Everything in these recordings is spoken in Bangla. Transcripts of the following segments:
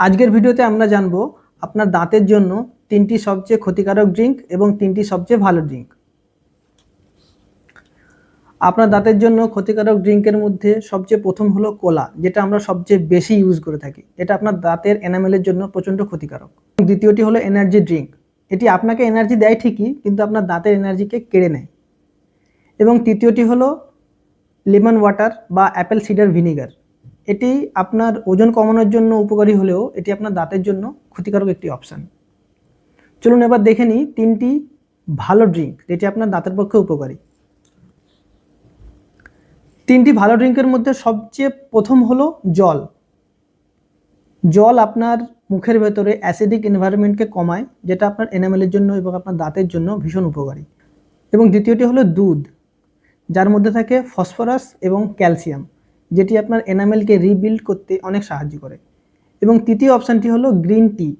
আজকের ভিডিওতে আমরা জানব আপনার দাঁতের জন্য তিনটি সবচেয়ে ক্ষতিকারক ড্রিঙ্ক এবং তিনটি সবচেয়ে ভালো ড্রিঙ্ক। আপনার দাঁতের জন্য ক্ষতিকারক ড্রিঙ্কের মধ্যে সবচেয়ে প্রথম হলো কোলা, যেটা আমরা সবচেয়ে বেশি ইউজ করে থাকি। এটা আপনার দাঁতের এনামেলের জন্য প্রচণ্ড ক্ষতিকারক। দ্বিতীয়টি হলো এনার্জি ড্রিঙ্ক এটি আপনাকে এনার্জি দেয় ঠিকই, কিন্তু আপনার দাঁতের এনার্জিকে কেড়ে নেয়। এবং তৃতীয়টি হলো লেমন ওয়াটার বা অ্যাপেল সিডার ভিনিগার এটি আপনার ওজন কমানোর জন্য উপকারী হলেও এটি আপনার দাঁতের জন্য ক্ষতিকারক একটি অপশান চলুন এবার দেখে নিই তিনটি ভালো ড্রিঙ্ক যেটি আপনার দাঁতের পক্ষে উপকারী। তিনটি ভালো ড্রিঙ্কের মধ্যে সবচেয়ে প্রথম হলো জল। জল আপনার মুখের ভেতরে অ্যাসিডিক এনভায়রনমেন্টকে কমায়, যেটা আপনার এনামেলের জন্য এবং আপনার দাঁতের জন্য ভীষণ উপকারী। এবং দ্বিতীয়টি হলো দুধ, যার মধ্যে থাকে ফসফরাস এবং ক্যালসিয়াম যেটি আপনার এনামেলকে রিবিল্ড করতে অনেক সাহায্য করে। এবং তৃতীয় অপশানটি হলো গ্রিন টি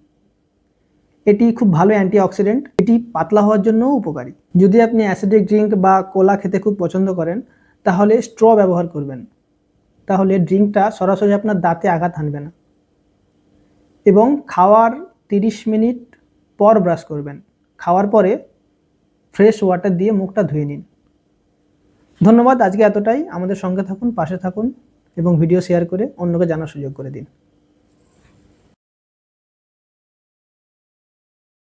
এটি খুব ভালো অ্যান্টিঅক্সিডেন্ট এটি পাতলা হওয়ার জন্যও উপকারী। যদি আপনি অ্যাসিডিক ড্রিঙ্ক বা কোলা খেতে খুব পছন্দ করেন, তাহলে স্ট্র ব্যবহার করবেন। তাহলে ড্রিঙ্কটা সরাসরি আপনার দাঁতে আঘাত আনবে না। এবং খাওয়ার তিরিশ মিনিট পর ব্রাশ করবেন। খাওয়ার পরে ফ্রেশ ওয়াটার দিয়ে মুখটা ধুয়ে নিন। ধন্যবাদ, আজকে এতটাই। আমাদের সঙ্গে থাকুন, পাশে থাকুন এবং ভিডিও শেয়ার করে অন্যকে জানার সুযোগ করে দিন।